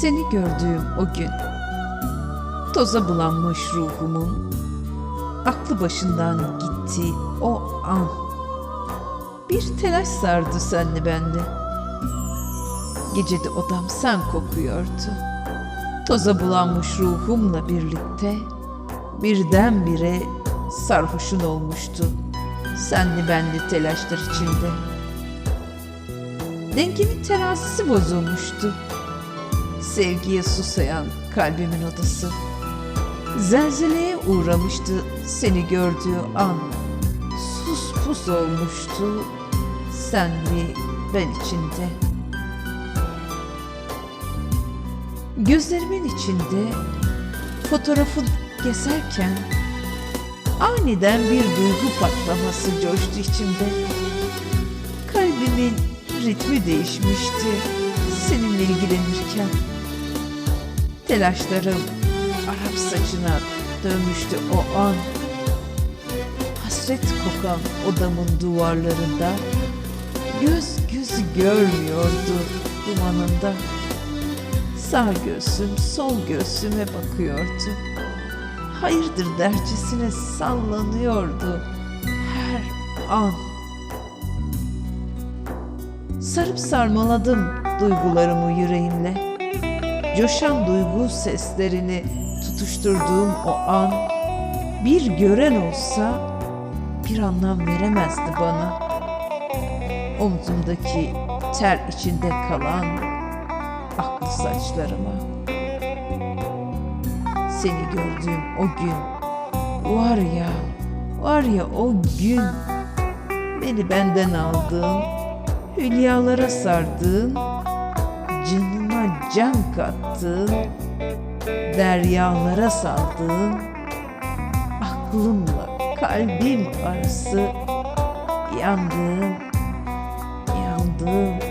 Seni gördüğüm o gün. Toza bulanmış ruhumun Aklı başından gitti o an. Bir telaş sardı senli bende. Gecede odam sen kokuyordu. Toza bulanmış ruhumla birlikte Birdenbire sarhoşun olmuştu Senli benli telaşlar içinde. Dengimin terazisi bozulmuştu Sevgiye susayan kalbimin odası. Zelzeleye uğramıştı seni gördüğü an. Sus pus olmuştu senli ben içinde Gözlerimin içinde fotoğrafı gezerken Aniden bir duygu patlaması coştu içimde. Kalbimin ritmi değişmişti seninle ilgilenirken Telaşlarım Arap saçına dönmüştü o an. Hasret kokan odamın duvarlarında Göz gözü görmüyordu dumanında. Sağ göğsüm sol göğsüme bakıyordu. Hayırdır dercesine sallanıyordu her an. Sarıp sarmaladım duygularımı yüreğimle Coşan duygu seslerini tutuşturduğum o an Bir gören olsa bir anlam veremezdi bana. Omzumdaki ter içinde kalan aklı saçlarıma. Seni gördüğüm o gün var ya var ya o gün Beni benden aldığın hülyalara sardığın canıma can deryalara saldığın aklımla kalbim arası yandığım yandığım